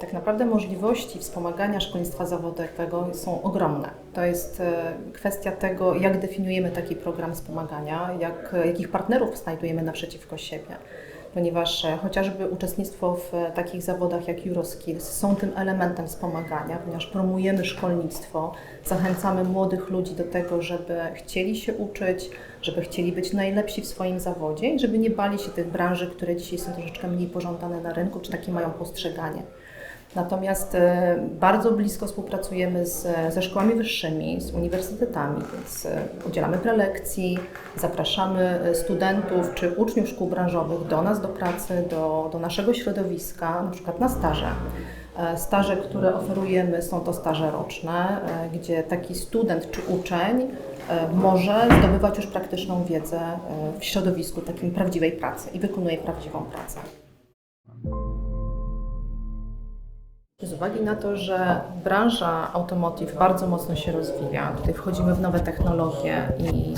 Tak naprawdę możliwości wspomagania szkolnictwa zawodowego są ogromne. To jest e, kwestia tego, jak definiujemy taki program wspomagania, jak, jakich partnerów znajdujemy naprzeciwko siebie. Ponieważ e, chociażby uczestnictwo w e, takich zawodach jak Euroskills są tym elementem wspomagania, ponieważ promujemy szkolnictwo, zachęcamy młodych ludzi do tego, żeby chcieli się uczyć, żeby chcieli być najlepsi w swoim zawodzie i żeby nie bali się tych branży, które dzisiaj są troszeczkę mniej pożądane na rynku, czy takie mają postrzeganie. Natomiast e, bardzo blisko współpracujemy z, ze szkołami wyższymi, z uniwersytetami, więc e, udzielamy prelekcji, zapraszamy e, studentów czy uczniów szkół branżowych do nas do pracy, do, do naszego środowiska, na przykład na staże. Staże, które oferujemy, są to staże roczne, gdzie taki student czy uczeń może zdobywać już praktyczną wiedzę w środowisku takim prawdziwej pracy i wykonuje prawdziwą pracę. Z uwagi na to, że branża automotive bardzo mocno się rozwija, tutaj wchodzimy w nowe technologie i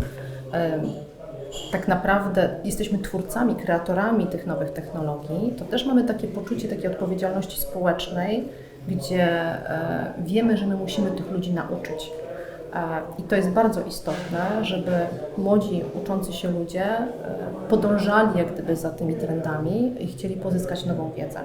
tak naprawdę jesteśmy twórcami, kreatorami tych nowych technologii, to też mamy takie poczucie takiej odpowiedzialności społecznej, gdzie e, wiemy, że my musimy tych ludzi nauczyć. E, I to jest bardzo istotne, żeby młodzi, uczący się ludzie e, podążali jak gdyby za tymi trendami i chcieli pozyskać nową wiedzę.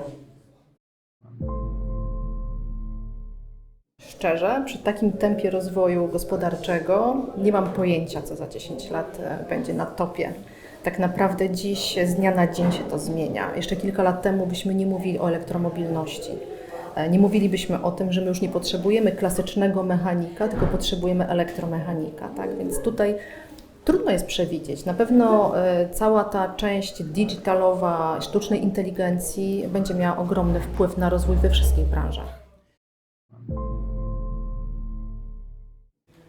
Szczerze, przy takim tempie rozwoju gospodarczego nie mam pojęcia, co za 10 lat e, będzie na topie. Tak naprawdę dziś z dnia na dzień się to zmienia. Jeszcze kilka lat temu byśmy nie mówili o elektromobilności. E, Nie mówilibyśmy o tym, że my już nie potrzebujemy klasycznego mechanika, tylko potrzebujemy elektromechanika. Tak? Więc tutaj trudno jest przewidzieć. Na pewno e, cała ta część digitalowa, sztucznej inteligencji będzie miała ogromny wpływ na rozwój we wszystkich branżach.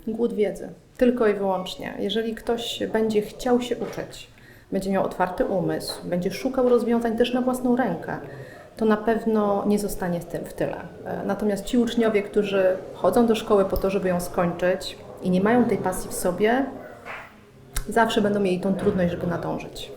Głód wiedzy. Tylko i wyłącznie. Jeżeli ktoś będzie chciał się uczyć, będzie miał otwarty umysł, będzie szukał rozwiązań też na własną rękę, to na pewno nie zostanie z tym w tyle. E, Natomiast ci uczniowie, którzy chodzą do szkoły po to, żeby ją skończyć i nie mają tej pasji w sobie, zawsze będą mieli tą trudność, żeby nadążyć.